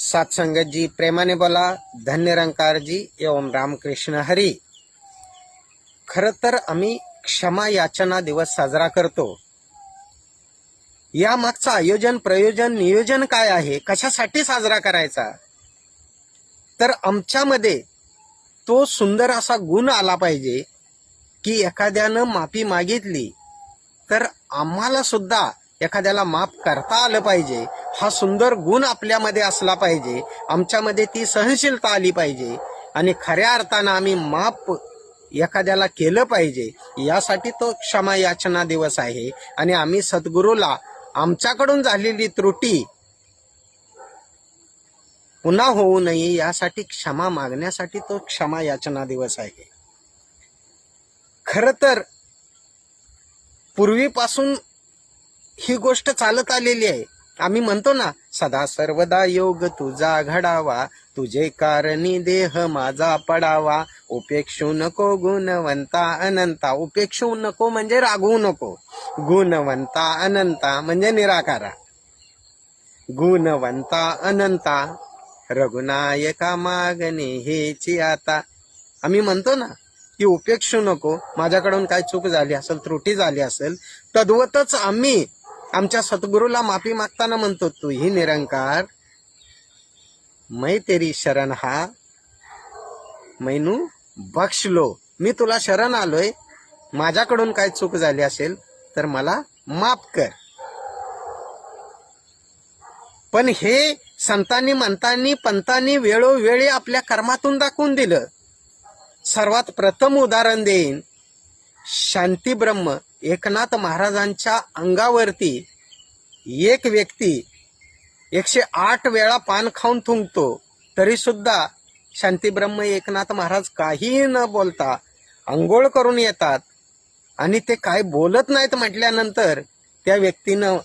सत्संगत जी प्रेमाने बोला धन्य रंकार जी एवं रामकृष्ण हरी। खर तर आम्ही क्षमा याचना दिवस साजरा करतो. या मागचं आयोजन प्रयोजन नियोजन काय आहे? कशासाठी साजरा करायचा? तर आमच्यामध्ये तो सुंदर असा गुण आला पाहिजे की एखाद्यानं माफी मागितली तर आम्हाला सुद्धा एखाद्याला माफ करता आलं पाहिजे. हा सुंदर गुण आपल्यामध्ये असला पाहिजे आमच्यामध्ये ती सहनशीलता आली पाहिजे आणि खऱ्या अर्थानं आम्ही माप एखाद्याला केलं पाहिजे यासाठी तो क्षमा याचना दिवस आहे आणि आम्ही सद्गुरूला आमच्याकडून झालेली त्रुटी पुन्हा होऊ नये यासाठी क्षमा मागण्यासाठी तो क्षमा याचना दिवस आहे. खर तर पूर्वीपासून ही गोष्ट चालत आलेली आहे. आम्ही म्हणतो ना सदा सर्वदा योग तुझा घडावा तुझे कारणी देह माझा पडावा. उपेक्षू नको गुणवंता अनंता. उपेक्षू नको म्हणजे रागवू नको. गुणवंता अनंता म्हणजे निराकारा. गुणवंता अनंता रघुनायका मागणे हेची आता. आम्ही म्हणतो ना की उपेक्षू नको. माझ्याकडून काय चूक झाली असेल त्रुटी झाली असेल तद्वतच आम्ही आमच्या सद्गुरूला माफी मागताना म्हणतो तू ही निरंकार मै तेरी शरण हा मैनू बक्षलो. मी तुला शरण आलोय माझ्याकडून काय चूक झाली असेल तर मला माफ कर. पण हे संतांनी मंतांनी पंतांनी वेळोवेळी आपल्या कर्मातून दाखवून दिलं. सर्वात प्रथम उदाहरण देईन शांती ब्रह्म. एकनाथ महाराजांच्या अंगावरती एक व्यक्ती एकशे आठ वेळा पान खाऊन थुंकतो तरी सुद्धा एकनाथ महाराज काहीही न बोलता आंघोळ करून येतात. आणि ते काय बोलत नाहीत म्हटल्यानंतर त्या व्यक्तीनं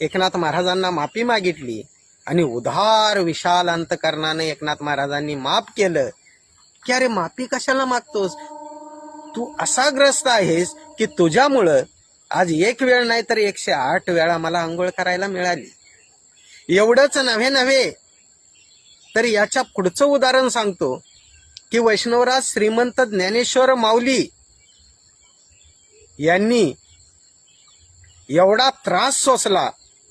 एकनाथ महाराजांना माफी मागितली आणि उधार विशाल अंतकरणाने एकनाथ महाराजांनी माफ केलं. की अरे माफी कशाला मागतोस? तू असा ग्रस्त आहेस की तुझ्यामुळं आज एक वेळ नाही तर एकशे आठ वेळा मला आंघोळ करायला मिळाली. एवढंच नव्हे नव्हे. तर याच्या पुढचं उदाहरण सांगतो की वैष्णवराज श्रीमंत ज्ञानेश्वर माऊली यांनी एवढा त्रास सोसला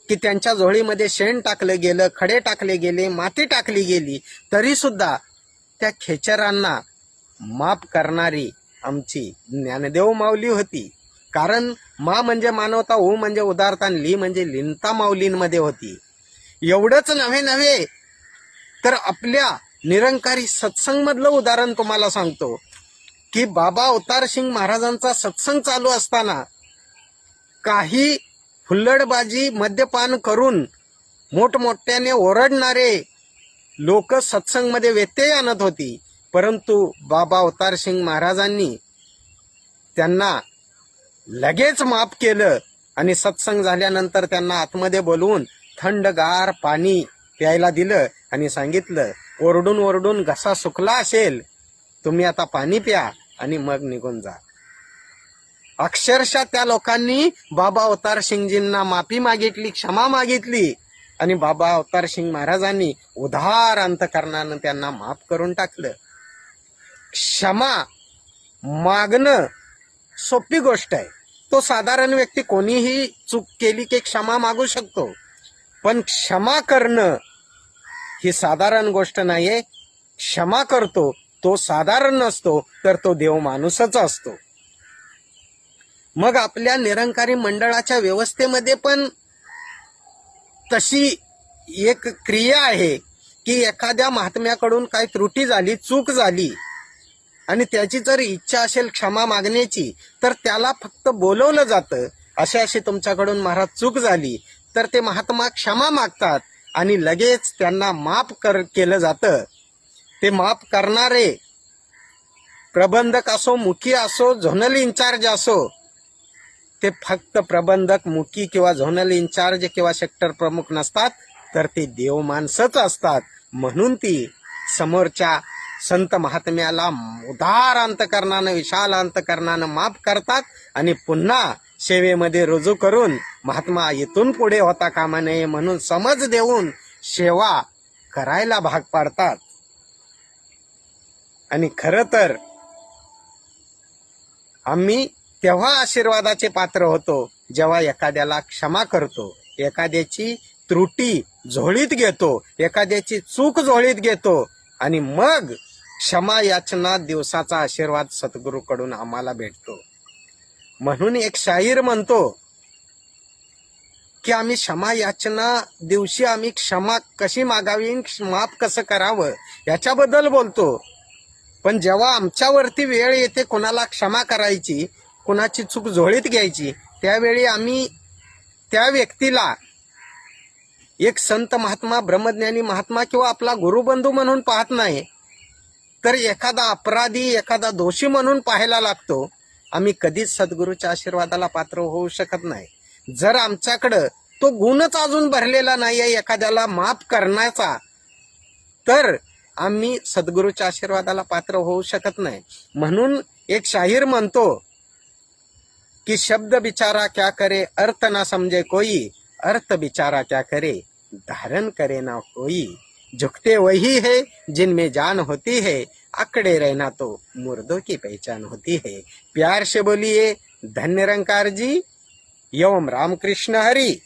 की त्यांच्या झोळीमध्ये शेण टाकलं गेलं खडे टाकले गेले माती टाकली गेली तरी सुद्धा त्या खेचरांना माफ करणारी आमची ज्ञानदेव माऊली होती. कारण मा म्हणजे मानवता ऊ म्हणजे उदारता आणि ली म्हणजे लिनता माऊलींमध्ये होती. एवढंच नव्हे नव्हे तर आपल्या निरंकारी सत्संग मधलं उदाहरण तुम्हाला सांगतो. की बाबा अवतार सिंग महाराजांचा सत्संग चालू असताना काही हुल्लडबाजी मद्यपान करून मोठमोठ्याने ओरडणारे लोक सत्संगमध्ये व्यत्यय आणत होती. परंतु बाबा अवतार सिंग महाराजांनी त्यांना लगेच माफ केलं आणि सत्संग झाल्यानंतर त्यांना आतमध्ये बोलवून थंडगार पाणी प्यायला दिलं आणि सांगितलं ओरडून ओरडून घसा सुकला असेल तुम्ही आता पाणी प्या आणि मग निघून जा. अक्षरशः त्या लोकांनी बाबा अवतार सिंगजींना माफी मागितली क्षमा मागितली आणि बाबा अवतार सिंग महाराजांनी उधार अंतकरणानं त्यांना माफ करून टाकलं. क्षमा मागणं सोपी गोष्ट आहे. तो साधारण व्यक्ती कोणीही चूक केली की क्षमा मागू शकतो. पण क्षमा करणं ही साधारण गोष्ट नाहीये. क्षमा करतो तो साधारण नसतो तर तो देव माणूसच असतो. मग आपल्या निरंकारी मंडळाच्या व्यवस्थेमध्ये पण तशी एक क्रिया आहे की एखाद्या महात्म्याकडून काही त्रुटी झाली चूक झाली आणि त्याची जर इच्छा असेल क्षमा मागण्याची तर त्याला फक्त बोलवलं जातं. अशा अशी तुमच्याकडून महाराज चूक झाली तर ते महात्मा क्षमा मागतात आणि लगेच त्यांना माफ कर केलं जातं. ते माफ करणारे प्रबंधक असो मुखी असो झोनल इन्चार्ज असो ते फक्त प्रबंधक मुखी किंवा झोनल इन्चार्ज किंवा सेक्टर प्रमुख नसतात तर ते देव माणसंच असतात. म्हणून ती समोरच्या संत महात्म्याला उदार अंतकरणानं विशाल अंतकरणानं माफ करतात आणि पुन्हा सेवेमध्ये रुजू करून महात्मा इथून पुढे होता कामा नये म्हणून समज देऊन सेवा करायला भाग पाडतात. आणि खर तर आम्ही तेव्हा आशीर्वादाचे पात्र होतो जेव्हा एखाद्याला क्षमा करतो एखाद्याची त्रुटी झोळीत घेतो एखाद्याची चूक झोळीत घेतो आणि मग क्षमा याचना दिवसाचा आशीर्वाद सद्गुरूकडून आम्हाला भेटतो. म्हणून एक शाहीर म्हणतो की आम्ही क्षमा याचना दिवशी आम्ही क्षमा कशी मागावी माफ कसं करावं याच्याबद्दल बोलतो. पण जेव्हा आमच्यावरती वेळ येते कोणाला क्षमा करायची कोणाची चूक झोळीत घ्यायची त्यावेळी आम्ही त्या व्यक्तीला एक संत महात्मा ब्रह्मज्ञानी महात्मा किंवा आपला गुरुबंधू म्हणून पाहत नाही. तर एखादा अपराधी एखादा दोषी म्हणून पाहायला लागतो. आम्ही कधीच सद्गुरूच्या आशीर्वादाला पात्र होऊ शकत नाही. जर आमच्याकडं तो गुणच अजून भरलेला नाही आहे एखाद्याला माफ करण्याचा तर आम्ही सद्गुरूच्या आशीर्वादाला पात्र होऊ शकत नाही. म्हणून एक शाहीर म्हणतो की शब्द बिचारा क्या करे अर्थ ना समजे कोई अर्थ बिचारा क्या करे धारण करे ना कोई. झुकते वही है, जिनमें जान होती है, अकड़े रहना तो मुर्दों की पहचान होती है। प्यार से बोलिए, धन्य रंकार जी यम रामकृष्ण हरी।